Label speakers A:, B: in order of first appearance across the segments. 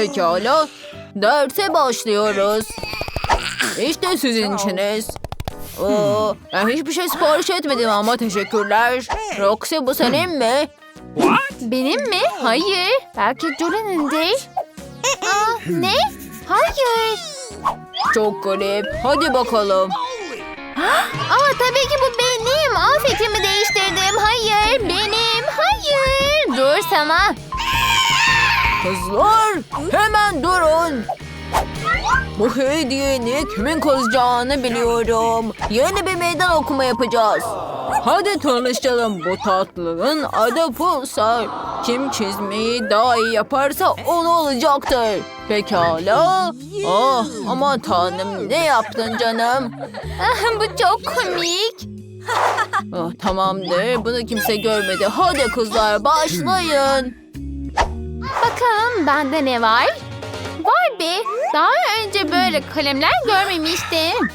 A: Pekala. Derse başlıyoruz. İşte sizin içiniz. Oo, ben hiçbir şey sipariş etmedim ama teşekkürler. Roxy bu senin mi?
B: Benim mi? Hayır. Belki Julia'nındır. Aa, ne? Hayır.
A: Çok garip. Hadi bakalım.
B: Aa, tabii ki bu benim. Aa, fikrimi değiştirdim. Hayır, benim. Hayır. Dur sana.
A: Kızlar hemen durun. Bu hediyeyi kimin kazacağını biliyorum. Yeni bir meydan okuma yapacağız. Hadi tanışalım. Bu tatlının adı Pulsar. Kim çizmeyi daha iyi yaparsa onu olacaktır. Pekala. Ah aman tanrım ne yaptın canım?
B: Ah, bu çok komik.
A: Ah, tamamdır bunu kimse görmedi. Hadi kızlar başlayın.
B: Bakalım bende ne var? Vay be. Daha önce böyle kalemler görmemiştim.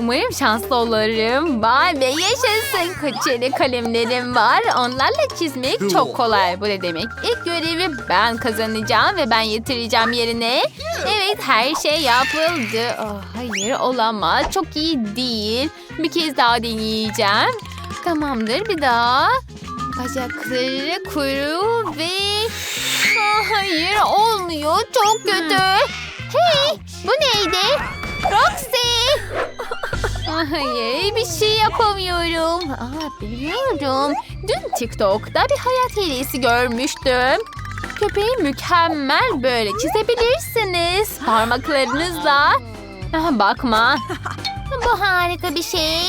B: Umarım şanslı olurum. Vay be yaşasın. Kaçeli kalemlerim var. Onlarla çizmek çok kolay. Bu ne demek? İlk görevi ben kazanacağım ve ben yitireceğim yerine. Evet her şey yapıldı. Oh, hayır olamaz. Çok iyi değil. Bir kez daha deneyeceğim. Tamamdır bir daha. Bacakları, kuyruğu ve... Hayır olmuyor. Çok kötü. Hey bu neydi? Roxy. Hayır bir şey yapamıyorum. Aa, biliyorum. Dün TikTok'ta bir hayat hilesi görmüştüm. Köpeği mükemmel böyle çizebilirsiniz. Parmaklarınızla. Bakma. Bu harika bir şey.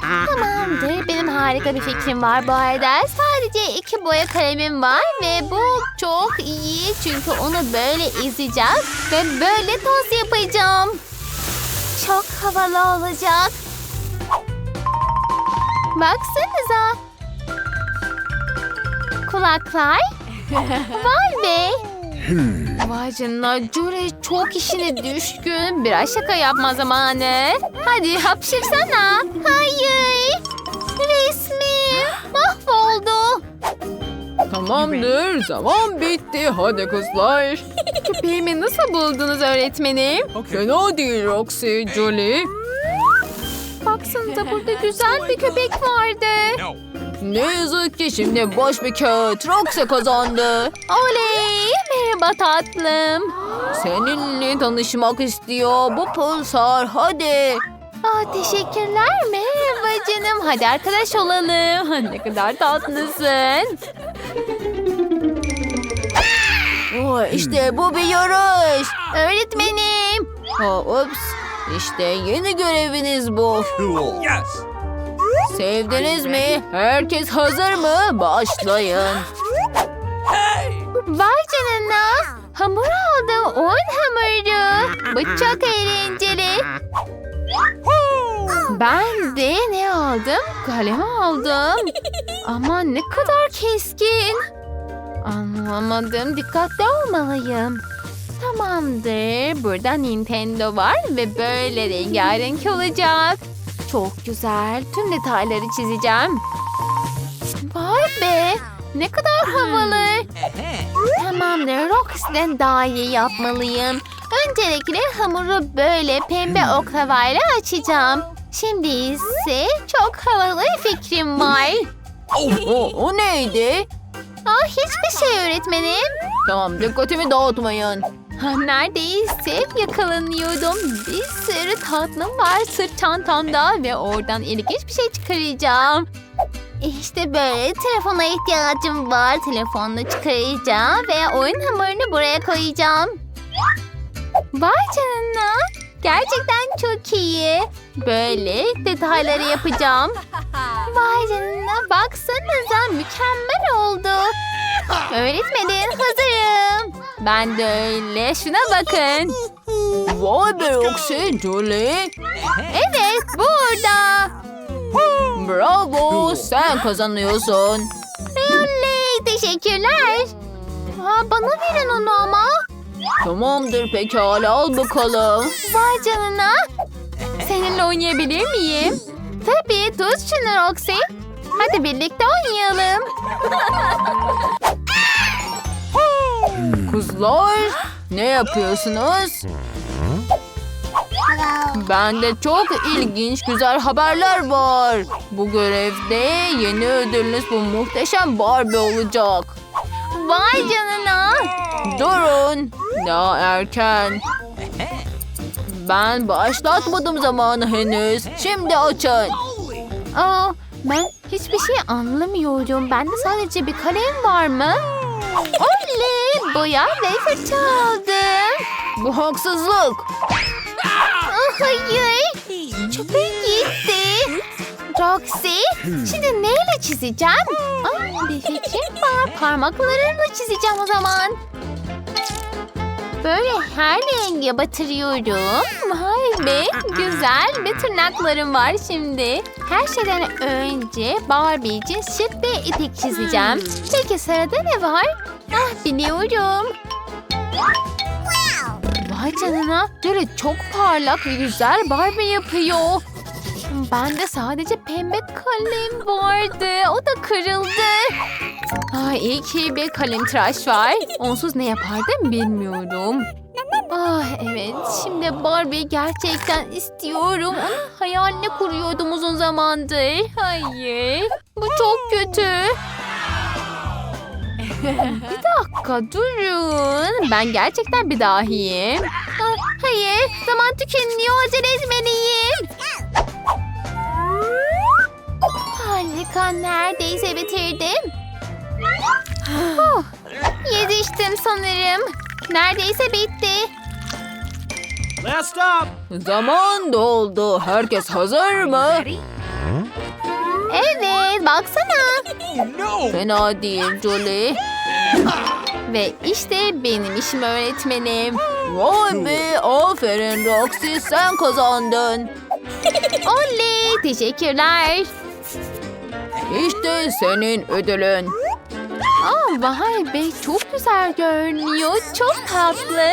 B: Tamamdır. Benim harika bir fikrim var bu arada. Sadece iki boya kalemim var ve bu çok iyi. Çünkü onu böyle ezeceğim ve böyle toz yapacağım. Çok havalı olacak. Baksanıza. Kulaklar. Vay be. Vay canına çok işine düşkün. Biraz şaka yapma zamanı. Hadi hapşırsana. Hayır. Resmim mahvoldu.
A: Tamamdır zaman bitti. Hadi kızlar.
B: Köpeğimi nasıl buldunuz öğretmenim?
A: Fena değil Roxy, Julie.
B: Baksanıza burada güzel bir köpek vardı.
A: Ne yazık ki şimdi boş bir kağıt. Roxy kazandı.
B: Oley! Merhaba tatlım.
A: Seninle tanışmak istiyor. Bu pulsar hadi.
B: Aa, teşekkürler. Merhaba canım. Hadi arkadaş olalım. Ne kadar tatlısın.
A: Oh, işte bu bir yarış.
B: Öğretmenim.
A: Ha, ups. İşte yeni göreviniz bu.
C: Yes.
A: Sevdiniz mi? Herkes hazır mı? Başlayın.
B: Vay canına. Hamur aldım. Oyun hamuru. Bu çok eğlenceli. Ben de ne aldım? Kalem aldım. Ama ne kadar keskin. Anlamadım. Dikkatli olmalıyım. Tamamdır. Burada Nintendo var ve böyle rengarenk olacak. Çok güzel. Tüm detayları çizeceğim. Vay be. Ne kadar havalı. Tamamdır. Roxy'den daha iyi yapmalıyım. Öncelikle hamuru böyle pembe oklavayla açacağım. Şimdi ise çok havalı fikrim var.
A: O, o neydi?
B: Ah hiçbir şey öğretmenim.
A: Tamam dikkatimi dağıtmayın.
B: Neredeyse yakalanıyordum. Bir sürü tatlım var sırt çantamda ve oradan ilginç bir şey çıkaracağım. İşte böyle telefona ihtiyacım var. Telefonunu çıkaracağım ve oyun hamurunu buraya koyacağım. Vay canına. Gerçekten çok iyi. Böyle detayları yapacağım. Vay canına baksanıza mükemmel oldu. Öğretmenim hazırım. Ben de öyle. Şuna bakın.
A: Vay be Roxy, Julie.
B: Evet burada.
A: Bravo, sen kazanıyorsun.
B: Oley teşekkürler. Ha, bana verin onu ama.
A: Tamamdır pekala al bakalım.
B: Vay canına. Seninle oynayabilir miyim? Tabii tut şunu Roxy. Hadi birlikte oynayalım.
A: Kızlar, Ne yapıyorsunuz? Bende çok ilginç güzel haberler var. Bu görevde yeni ödülünüz bu muhteşem Barbie olacak.
B: Vay canına.
A: Durun. Daha erken. Ben başlatmadım zamanı henüz. Şimdi açın.
B: Aa, ben hiçbir şey anlamıyorum. Bende sadece bir kalem var mı? Oley! Boya ve fırça aldım.
A: Bu haksızlık.
B: Ah, hayır. Çöpe gitti. Roxy, şimdi neyle çizeceğim? Aa, bir fikrim var. Parmaklarımla çizeceğim o zaman. Böyle her renge batırıyorum. Vay be, güzel bir tırnaklarım var şimdi. Her şeyden önce Barbie için şık bir ipek çizeceğim. Peki sırada ne var? Ah biliyorum. Vay canına, böyle çok parlak ve güzel Barbie yapıyor. Bende sadece pembe kalem vardı. O da kırıldı. Ay iyi ki bir kalem tıraş var. Onsuz ne yapardım bilmiyorum. Ah evet şimdi Barbie gerçekten istiyorum. Hayalini kuruyordum uzun zamandır. Hayır bu çok kötü. bir dakika durun. Ben gerçekten bir dahiyim. Ah, hayır zaman tükeniyor acele etmeliyim. Harika neredeyse bitirdim. Oh, yetiştim sanırım. Neredeyse bitti.
C: Last stop.
A: Zaman doldu. Herkes hazır mı?
B: Evet baksana.
C: No.
A: Fena değil Julie.
B: Ve işte benim işim öğretmenim.
A: Vay be aferin Roxy sen kazandın.
B: Oley teşekkürler.
A: İşte senin ödülün.
B: Aa, vay be çok güzel görünüyor. Çok tatlı.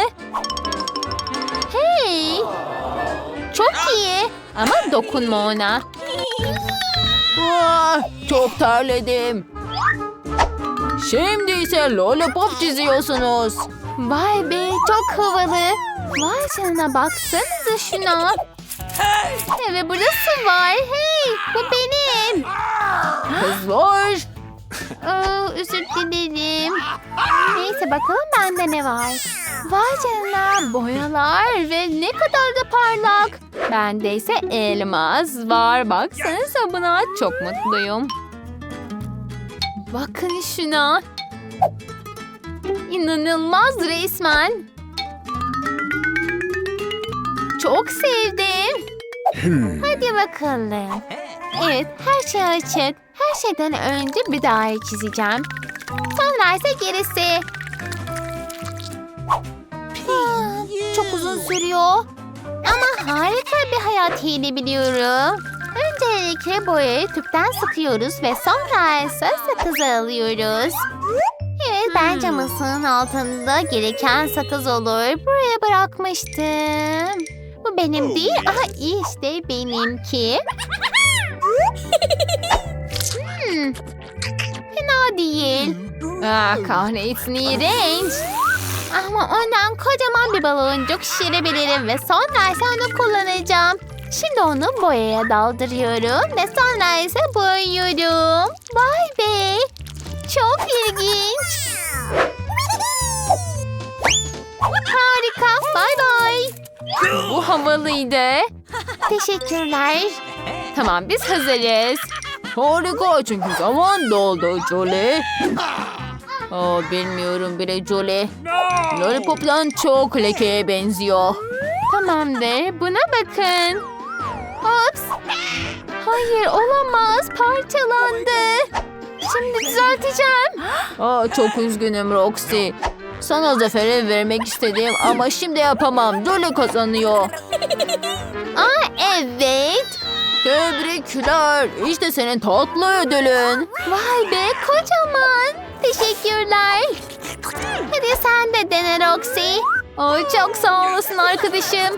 B: Hey. Çok iyi. Ama dokunma ona.
A: Ah, çok terledim. Şimdi ise lollipop çiziyorsunuz.
B: Vay be çok havalı. Vay canına baksanıza şuna. Evet burada su var. Hey bu benim.
A: Kızlar
B: Aa, özür dilerim. Neyse bakalım bende ne var. Vay canına boyalar ve ne kadar da parlak. Bende ise elmas var. Baksanıza buna çok mutluyum. Bakın şuna. İnanılmaz resmen. Çok sevdim. Hadi bakalım. Evet, her şey açık. Her şeyden önce bir daire çizeceğim. Sonra ise gerisi. Çok uzun sürüyor. Ama harika bir hayat hile biliyorum. Öncelikle boyayı tüpten sıkıyoruz ve sonra ise sakızı alıyoruz. Evet bence masanın altında gereken sakız olur. Buraya bırakmıştım. Bu benim değil. Aha işte benimki. Fena değil. Ah kahretsin iğrenç. Ama ondan kocaman bir baloncuk şişirebilirim ve sonra ise onu kullanacağım. Şimdi onu boyaya daldırıyorum ve sonra ise boyuyorum. Vay be! Çok ilginç. Harika. Bay bay. Bu havalıydı. Teşekkürler. Tamam biz hazırız.
A: Harika çünkü zaman doldu Julie. Aa, bilmiyorum bile Julie.
C: No.
A: Lollipop'tan çok lekeye benziyor.
B: Tamamdır. Buna bakın. Ops. Hayır olamaz. Parçalandı. Şimdi düzelteceğim.
A: Aa, çok üzgünüm Roxy. Sana zaferi vermek istedim ama şimdi yapamam. Julie kazanıyor.
B: Aa evet.
A: Tebrikler. İşte senin tatlı ödülün.
B: Vay be kocaman. Teşekkürler. Hadi sen de dene Roxy. Ay çok sağ olasın arkadaşım.